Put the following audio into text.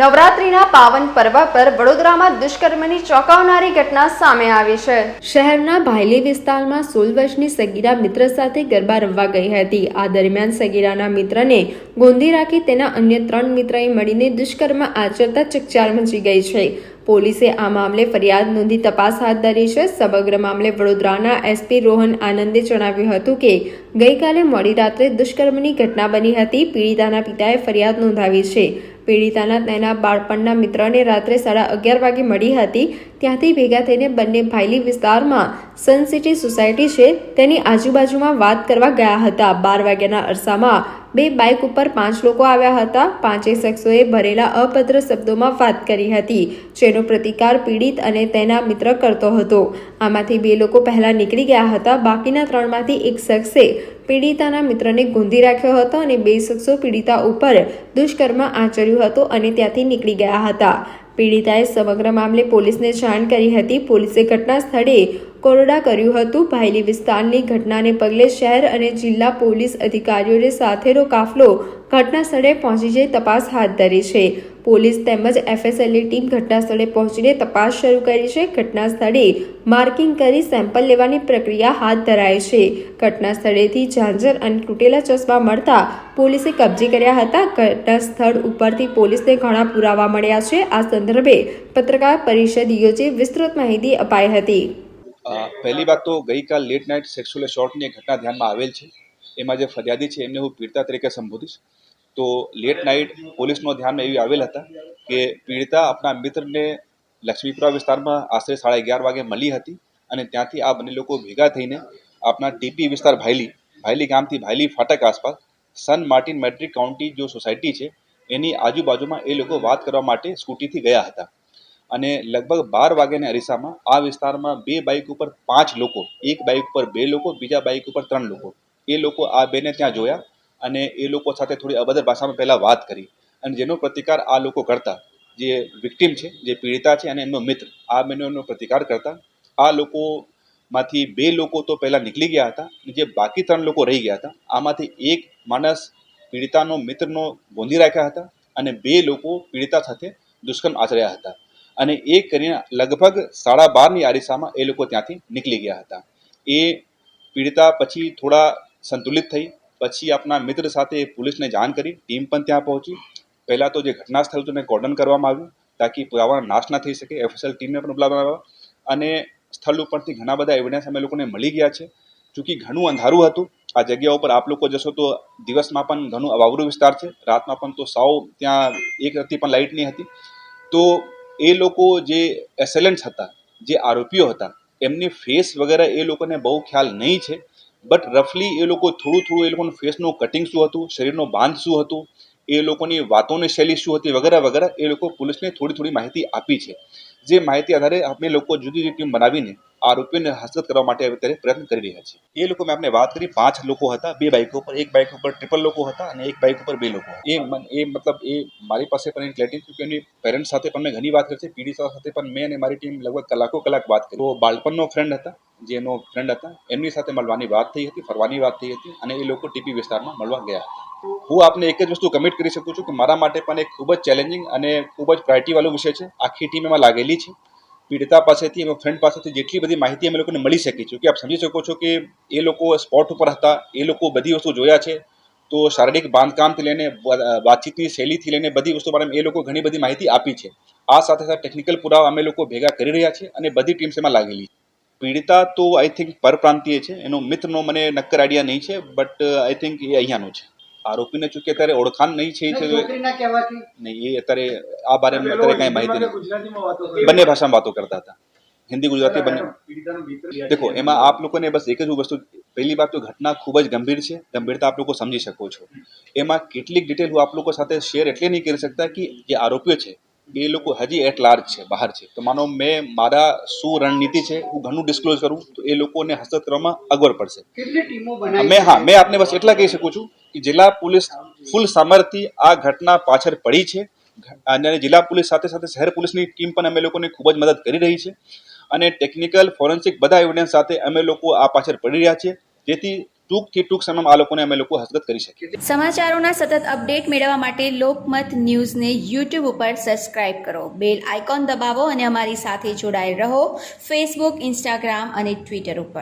નવરાત્રિના પાવન પર્વ પર વડોદરામાં દુષ્કર્મની ચોંકાવનારી ઘટના સામે આવી છે. શહેરના ભાયલી વિસ્તારમાં સોળ વર્ષની સગીરા મિત્ર સાથે ગરબા રમવા ગઈ હતી. આ દરમિયાન સગીરાના મિત્રને ગોંધી રાખી તેના અન્ય ત્રણ મિત્રએ મળીને દુષ્કર્મ આચરતા ચકચાર મચી ગઈ છે. પોલીસે આ મામલે ફરિયાદ નોંધી તપાસ હાથ ધરી છે. સમગ્ર મામલે વડોદરાના એસપી રોહન આનંદે જણાવ્યું હતું કે, ગઈકાલે મોડી રાત્રે દુષ્કર્મની ઘટના બની હતી. પીડિતાના પિતાએ ફરિયાદ નોંધાવી છે. પીડિતાના તેના બાળપણના મિત્રને રાત્રે સાડા અગિયાર વાગે મળી હતી. ત્યાંથી ભેગા થઈને બંને ભાયલી વિસ્તારમાં સનસિટી સોસાયટી છે. તેની આજુબાજુમાં વાત કરવા ગયા હતા. બાર વાગ્યાના અરસામાં બે બાઇક ઉપર પાંચ લોકો આવ્યા હતા. પાંચેય શખ્સોએ ભરેલા અભદ્ર શબ્દોમાં વાત કરી હતી, જેનો પ્રતિકાર પીડિત અને તેના મિત્ર કરતો હતો. આમાંથી બે લોકો પહેલા નીકળી ગયા હતા. બાકીના ત્રણમાંથી એક શખ્સે પીડિતાના મિત્રને ગુંધી રાખ્યો હતો અને બે શખ્સો પીડિતા ઉપર દુષ્કર્મ આચર્યું હતું અને ત્યાંથી નીકળી ગયા હતા. પીડિતાએ સમગ્ર મામલે પોલીસને જાણ કરી હતી. પોલીસે ઘટના સ્થળે કોરડા કર્યું હતું. ભાયલી વિસ્તારની ઘટનાને પગલે શહેર અને જિલ્લા પોલીસ અધિકારીઓને સાથેનો કાફલો ઘટના સ્થળે પહોંચી જઈ તપાસ હાથ ધરી છે. પોલીસ તેમજ એફએસએલની ટીમ ઘટનાસ્થળે પહોંચીને તપાસ શરૂ કરી છે. ઘટના સ્થળે માર્કિંગ કરી સેમ્પલ લેવાની પ્રક્રિયા હાથ ધરાઈ છે. ઘટના સ્થળેથી ઝાંઝર અને તૂટેલા ચશ્મા મળતા પોલીસે કબજે કર્યા હતા. ઘટના સ્થળ ઉપરથી પોલીસને ઘણા પુરાવા મળ્યા છે. આ સંદર્ભે પત્રકાર પરિષદ યોજી વિસ્તૃત માહિતી અપાઈ હતી. પહેલી વાત તો ગઈકાલ લેટ નાઇટ સેક્સ્યુઅલ શોર્ટની એક ઘટના ધ્યાનમાં આવેલ છે. એમાં જે ફરિયાદી છે, એમને હું પીડિતા તરીકે સંબોધીશ. તો લેટ નાઇટ પોલીસનો ધ્યાનમાં એવી આવેલ હતા કે પીડિતા આપણા મિત્રને લક્ષ્મીપુરા વિસ્તારમાં આશરે સાડા અગિયાર વાગે મળી હતી અને ત્યાંથી આ બંને લોકો ભેગા થઈને આપણા ટીપી વિસ્તાર ભાયલી ભાયલી ગામથી ભાયલી ફાટક આસપાસ સન માર્ટિન મેટ્રિક કાઉન્ટી જો સોસાયટી છે, એની આજુબાજુમાં એ લોકો વાત કરવા માટે સ્કૂટીથી ગયા હતા. અને લગભગ બાર વાગ્યાની અરીસામાં આ વિસ્તારમાં બે બાઇક ઉપર પાંચ લોકો, એક બાઇક ઉપર બે લોકો, બીજા બાઇક ઉપર ત્રણ લોકો. એ લોકો આ બેને ત્યાં જોયા અને એ લોકો સાથે થોડી અભદ્ર ભાષામાં પહેલાં વાત કરી. અને જેનો પ્રતિકાર આ લોકો કરતા, જે વિક્ટિમ છે, જે પીડિતા છે અને એમનો મિત્ર, આ બંનેનો પ્રતિકાર કરતા, આ લોકોમાંથી બે લોકો તો પહેલાં નીકળી ગયા હતા જે બાકી ત્રણ લોકો રહી ગયા હતા, આમાંથી એક માણસ પીડિતાનો મિત્રનો ગોંધી રાખ્યા હતા અને બે લોકો પીડિતા સાથે દુષ્કર્મ આચર્યા હતા. અને એ કરીને લગભગ સાડા બારની આરીસામાં એ લોકો ત્યાંથી નીકળી ગયા હતા. એ પીડિતા પછી થોડા સંતુલિત થઈ. પછી આપણા મિત્ર સાથે પોલીસને જાણ કરી. ટીમ પણ ત્યાં પહોંચી. પહેલાં તો જે ઘટના સ્થળ હતું એને કોર્ડન કરવામાં આવ્યું, તાકી પુરાવાનો નાશ ના થઈ શકે. એફએસએલ ટીમને પણ બોલાવવામાં આવ્યા અને સ્થળ ઉપરથી ઘણા બધા એવિડન્સ અમે લોકોને મળી ગયા છે. ચૂંકી ઘણું અંધારું હતું. આ જગ્યા ઉપર આપ લોકો જશો તો દિવસમાં પણ ઘણું અવાવરું વિસ્તાર છે. રાતમાં પણ તો સાવ ત્યાં એક રતી પણ લાઇટ નહીં હતી. તો એ લોકો જે એસેલન્ટ્સ હતા, જે આરોપીઓ હતા, એમની ફેસ વગેરે એ લોકોને બહુ ખ્યાલ નહીં છે. બટ રફલી એ લોકો થોડું થોડું એ લોકોનું ફેસનું કટિંગ શું હતું, શરીરનો બાંધ શું હતું, એ લોકોની વાતોની શૈલી શું હતી વગેરે વગેરે એ લોકો પોલીસને થોડી થોડી માહિતી આપી છે. જે માહિતી આધારે આપણે લોકો જુદી જુદી ટીમ બનાવીને આરોપીઓને હસ્તગત કરવા માટે અત્યારે પ્રયત્ન કરી રહ્યા છે. એ લોકો મેં આપણે વાત કરી, પાંચ લોકો હતા, બે બાઇકો ઉપર એક બાઇક ઉપર ટ્રિપલ લોકો હતા અને એક બાઇક ઉપર બે લોકો એ એ મતલબ એ મારી પાસે પણ ક્લેરિટી કે એની પેરેન્ટ્સ સાથે પણ મેં ઘણી વાત કરી છે પીડિતા સાથે પણ મેં અને મારી ટીમ લગભગ કલાકો કલાક વાત કરી. તો બાળપણનો ફ્રેન્ડ હતા, જેનો ફ્રેન્ડ હતા, એમની સાથે મળવાની વાત થઈ હતી, ફરવાની વાત થઈ હતી અને એ લોકો ટીપી વિસ્તારમાં મળવા ગયા હતા. હું આપને એક જ વસ્તુ કમિટ કરી શકું છું કે મારા માટે પણ એક ખૂબ જ ચેલેન્જિંગ અને ખૂબ જ પ્રાયોરિટી વાળો વિષય છે. આખી ટીમ એમાં લાગેલી છે. પીડિતા પાસેથી, એમાં ફ્રેન્ડ પાસેથી જેટલી બધી માહિતી અમે લોકોને મળી શકી છે, કે આપ સમજી શકો છો કે એ લોકો સ્પોટ ઉપર હતા, એ લોકો બધી વસ્તુ જોયા છે. તો શારીરિક બાંધકામથી લઈને, વાતચીતની શૈલીથી લઈને બધી વસ્તુ પર એ લોકો ઘણી બધી માહિતી આપી છે. આ સાથે સાથે ટેકનિકલ પુરાવા અમે લોકો ભેગા કરી રહ્યા છે અને બધી ટીમ્સ એમાં લાગેલી છે. પીડિતા તો આઈ થિંક પરપ્રાંતીય છે, એનો મિત્રનો મને નક્કર આઈડિયા નહીં છે બટ આઈ થિંક એ અહીંયાનો છે. આરોપીને ચૂકે અત્યારે ઓળખાણ નહીં છે નહીં એ અત્યારે આ બારે અત્યારે કઈ માહિતી નથી બંને ભાષામાં વાતો કરતા હતા. હિન્દી ગુજરાતી બંને દેખો એમાં આપ લોકોને બસ એક જ વસ્તુ પહેલી વાત તો ઘટના ખૂબ જ ગંભીર છે. ગંભીરતા આપ લોકો સમજી શકો છો. એમાં કેટલીક ડિટેલ હું આપ લોકો સાથે શેર એટલે નહીં કરી શકતા કે જે આરોપીઓ છે એ લોકો હજી એટ લાર્જ છે બહાર છે. તો માનો મેં મારા શું રણનીતિ છે હું ઘણું ડિસ્ક્લોઝ કરું તો એ લોકોને હસ્તક કરવામાં અગવડ પડશે. મેં હા મેં આપને બસ એટલા કહી શકું છું કે જિલ્લા પોલીસ ફૂલ સામર્થ્ય આ ઘટના પાછળ પડી છે. અને જિલ્લા પોલીસ સાથે સાથે શહેર પોલીસની ટીમ પણ અમે લોકોને ખૂબ જ મદદ કરી રહી છે. અને ટેકનિકલ ફોરેન્સિક બધા એવિડન્સ સાથે અમે લોકો આ પાછળ પડી રહ્યા છીએ. જેથી ટૂંકથી ટૂંક સમયમાં આ લોકોને અમે લોકો હસ્તગત કરી શકીએ. સમાચારોના સતત અપડેટ મેળવવા માટે લોકમત ન્યૂઝને યુટ્યુબ ઉપર સબસ્ક્રાઇબ કરો. બેલ આઇકોન દબાવો અને અમારી સાથે જોડાયેલ રહો. ફેસબુક ઇન્સ્ટાગ્રામ અને ટ્વિટર ઉપર.